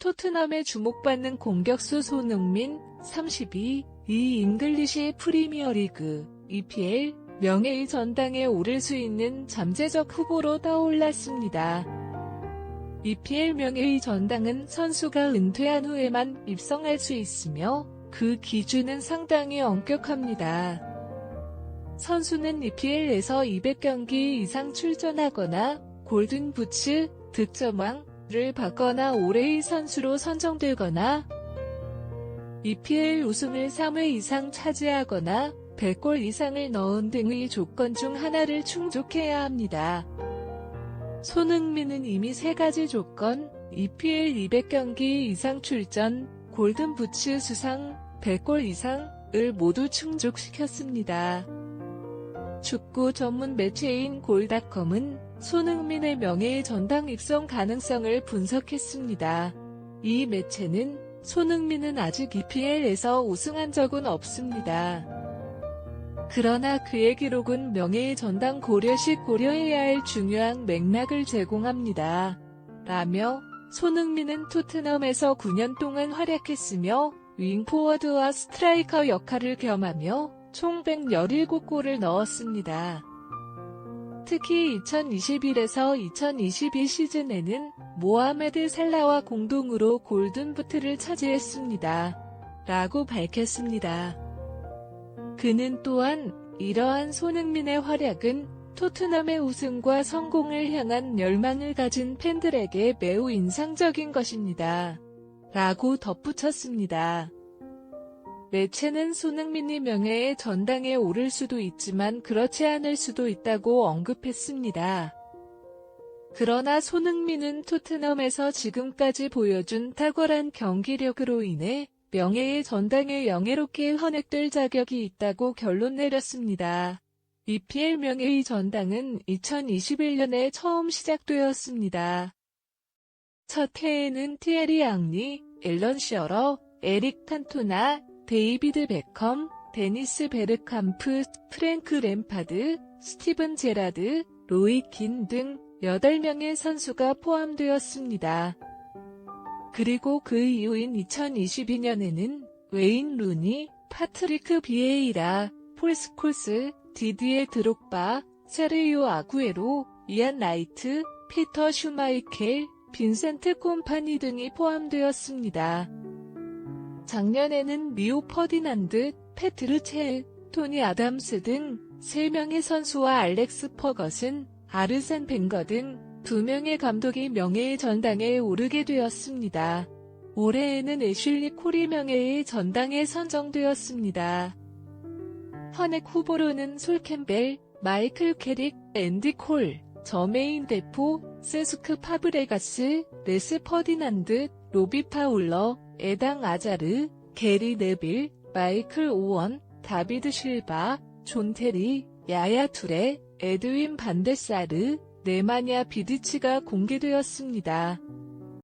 토트넘에 주목받는 공격수 손흥민 32, 이 잉글리시 프리미어리그 EPL 명예의 전당에 오를 수 있는 잠재적 후보로 떠올랐습니다. EPL 명예의 전당은 선수가 은퇴한 후에만 입성할 수 있으며 그 기준은 상당히 엄격합니다. 선수는 EPL에서 200경기 이상 출전하거나 골든 부츠, 득점왕 을 받거나 올해의 선수로 선정되거나 EPL 우승을 3회 이상 차지하거나 100골 이상을 넣은 등의 조건 중 하나를 충족해야 합니다. 손흥민은 이미 세 가지 조건, EPL 200경기 이상 출전, 골든 부츠 수상, 100골 이상을 모두 충족시켰습니다. 축구 전문 매체인 골닷컴은 손흥민의 명예의 전당 입성 가능성을 분석했습니다. 이 매체는 손흥민은 아직 EPL에서 우승한 적은 없습니다. 그러나 그의 기록은 명예의 전당 고려 시 고려해야 할 중요한 맥락을 제공합니다. 라며 손흥민은 토트넘에서 9년 동안 활약했으며 윙포워드와 스트라이커 역할을 겸하며 총 117골을 넣었습니다. 특히 2021에서 2022 시즌에는 모하메드 살라와 공동으로 골든부트를 차지했습니다. 라고 밝혔습니다. 그는 또한 이러한 손흥민의 활약은 토트넘의 우승과 성공을 향한 열망을 가진 팬들에게 매우 인상적인 것입니다. 라고 덧붙였습니다. 매체는 손흥민이 명예의 전당에 오를 수도 있지만 그렇지 않을 수도 있다고 언급했습니다. 그러나 손흥민은 토트넘에서 지금까지 보여준 탁월한 경기력으로 인해 명예의 전당에 영예롭게 헌액될 자격이 있다고 결론 내렸습니다. EPL 명예의 전당은 2021년에 처음 시작되었습니다. 첫 해에는 티에리 앙리, 앨런 시어러, 에릭 탄토나, 데이비드 베컴, 데니스 베르캄프, 프랭크 램파드, 스티븐 제라드, 로이 킨등 8명의 선수가 포함되었습니다. 그리고 그 이후인 2022년에는 웨인 루니, 파트리크 비에이라, 폴 스콜스, 디디에 드록바, 세르요 아구에로, 이안 라이트, 피터 슈마이켈, 빈센트 콤파니 등이 포함되었습니다. 작년에는 리오 퍼디난드, 첼, 토니 아담스 등 3명의 선수와 알렉스 퍼것은, 아르센 벵거 등 2명의 감독이 명예의 전당에 오르게 되었습니다. 올해에는 애슐리 콜이 명예의 전당에 선정되었습니다. 헌액 후보로는 솔 캠벨, 마이클 캐릭, 앤디 콜, 저메인 데포, 세스크 파브레가스, 레스 퍼디난드, 로비 파울러, 에당 아자르, 게리 네빌, 마이클 오원, 다비드 실바, 존 테리, 야야 투레, 에드윈 반데사르, 네마냐 비디치가 공개되었습니다.